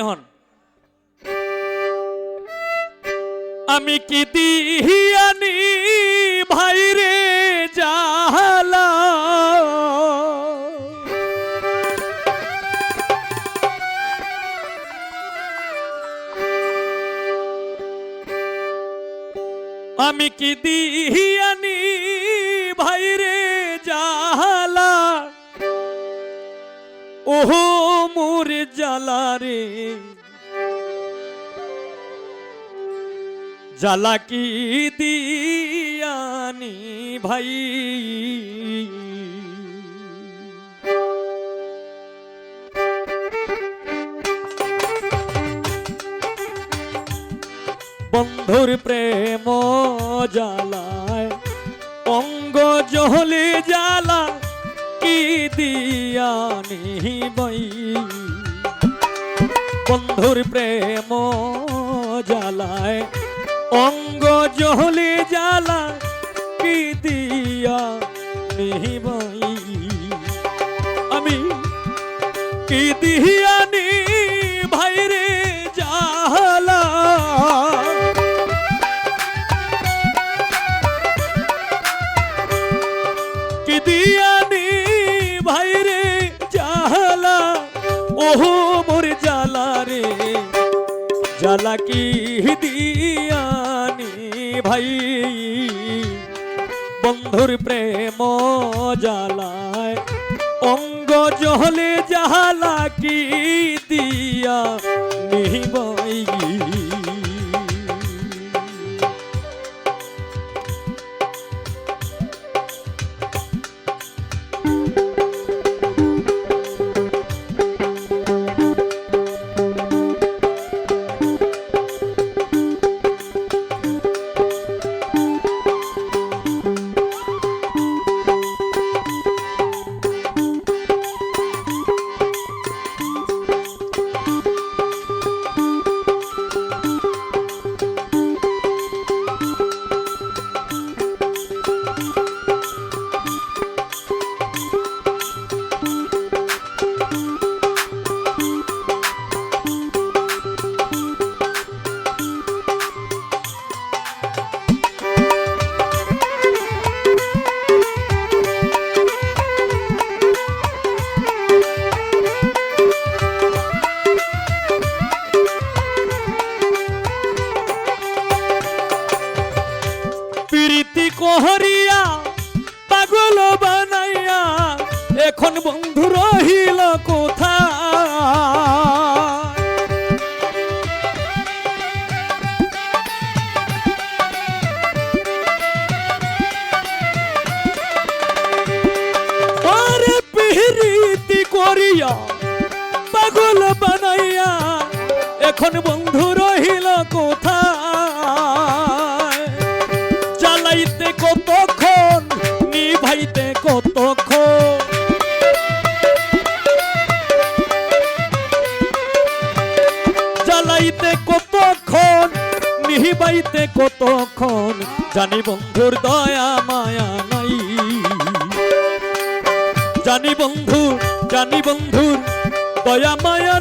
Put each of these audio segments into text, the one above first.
হন। আমি কি দিহিয়ানি ভাইরে জালা আমি কি দিহিয়ানি ভাইরে জালা ওহো মোর জ্বালা রে। জ্বালা কি দিয়ানি ভাই? বন্ধুর প্রেম জ্বালায় অঙ্গ জহলে জ্বালা কি দিয়ানি বই বন্ধুর প্রেম জ্বালায়, অঙ্গ জহলে জ্বালা কি দিয়া নিহিবাই আমি কি দিয়ানি ভাইরে জ্বালা? কি দিয়ানি জ্বালা দিয়ানি ভাই। বন্ধুর প্রেম জালায় অঙ্গ জহলে জালাকি দিয়া নিবাই করিয়া পাগল বানাইয়া, এখন বন্ধু রহিল কোথায়? জ্বালাইতে কতক্ষণ, নিভাইতে কতক্ষণ? জ্বালাইতে কতক্ষণ নিহিবাইতে কতক্ষণ? জানি বন্ধুর দয়া, মায়া নাই। জানি বন্ধু জানি বন্ধুর দয়া, মায়া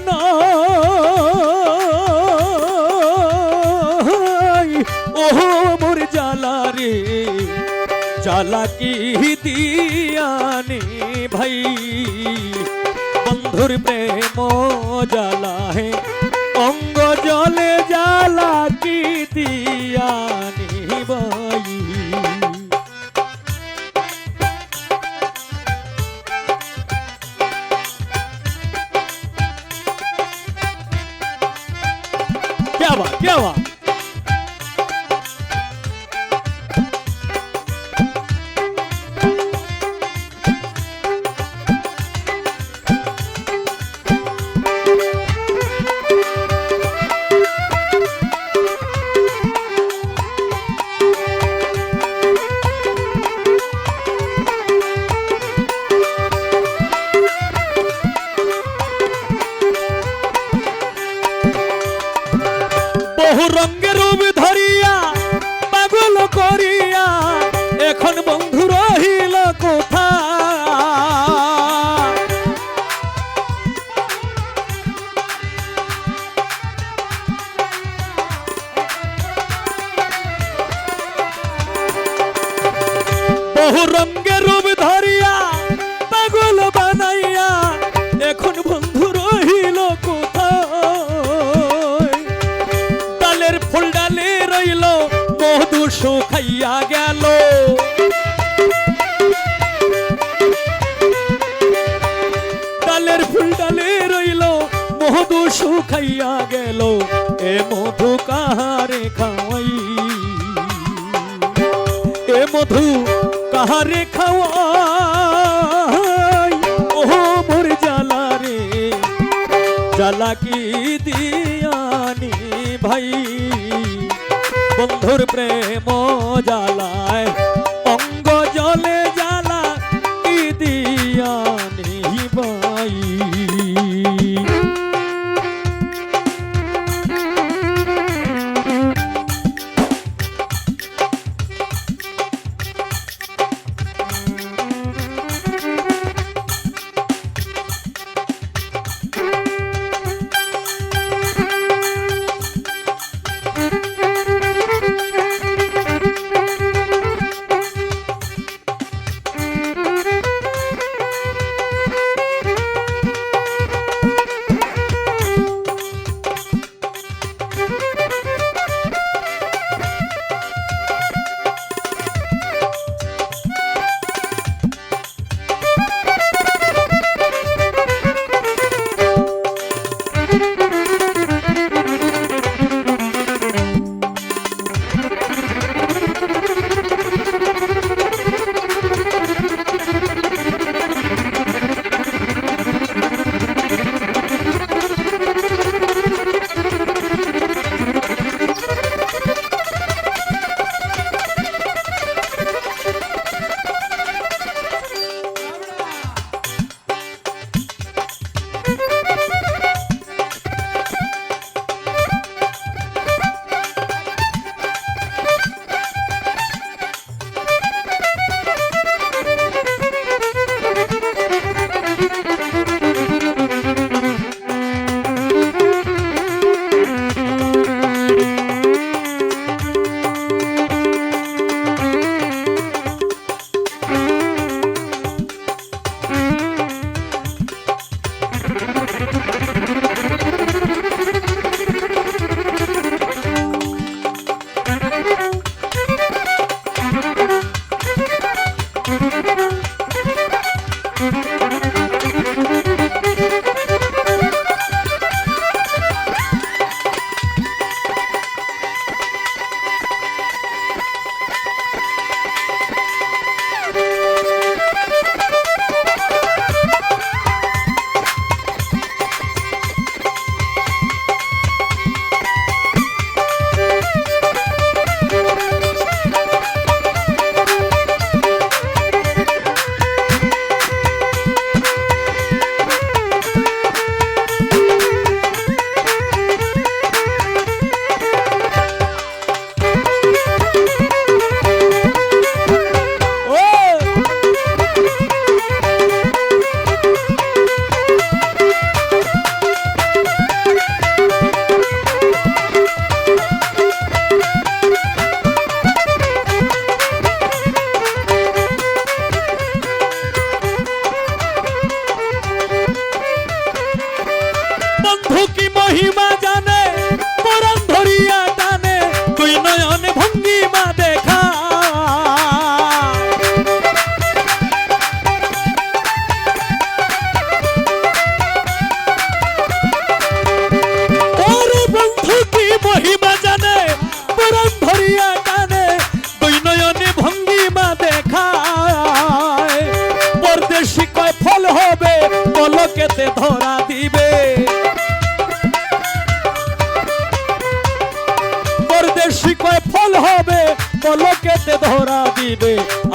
ওহো, মোর জ্বালা রে, জ্বালা কি দিয়ানি ভাই? বন্ধুর প্রেম জ্বালা হে অঙ্গ জলে জ্বালা Piava. করিয়া শুকাইয়া গেল, এ মধু কাহারে খাওয়াই? এ মধু কাহারে খাওয়াই? ও মোর জ্বালা রে, জ্বালা কি দিয়ানি ভাই? বন্ধুর প্রেম জ্বালায় অঙ্গ জলে মহিমা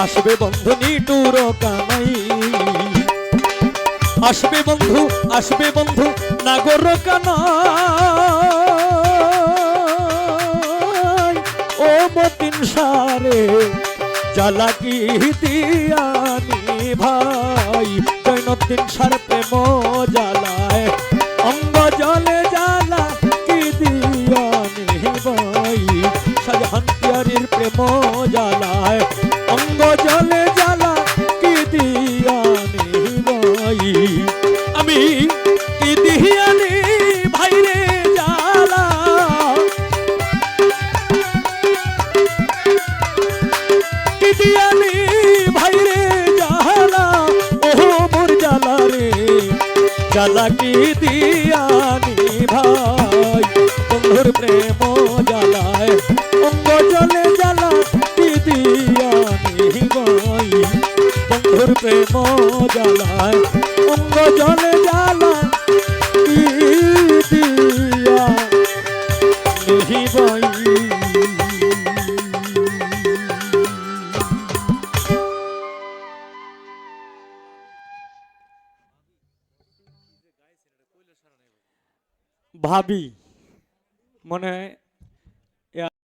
আসবে বন্ধু নিটুর কামাই। আসবে বন্ধু আসবে বন্ধু নাগর কানাই। ও মতিন সারে জ্বালাকি দিয়ানি ভাই? জৈনতিন সার প্রেম জ্বালায়, অঙ্গ জলে জ্বালা কি দিয়ানি ভাই বন্ধুর প্রেম জ্বালায় অঙ্গ জলে জ্বালা কি দিয়ানি ভাই বন্ধুর প্রেম জ্বালায় অঙ্গ জলে ভাবি। মনে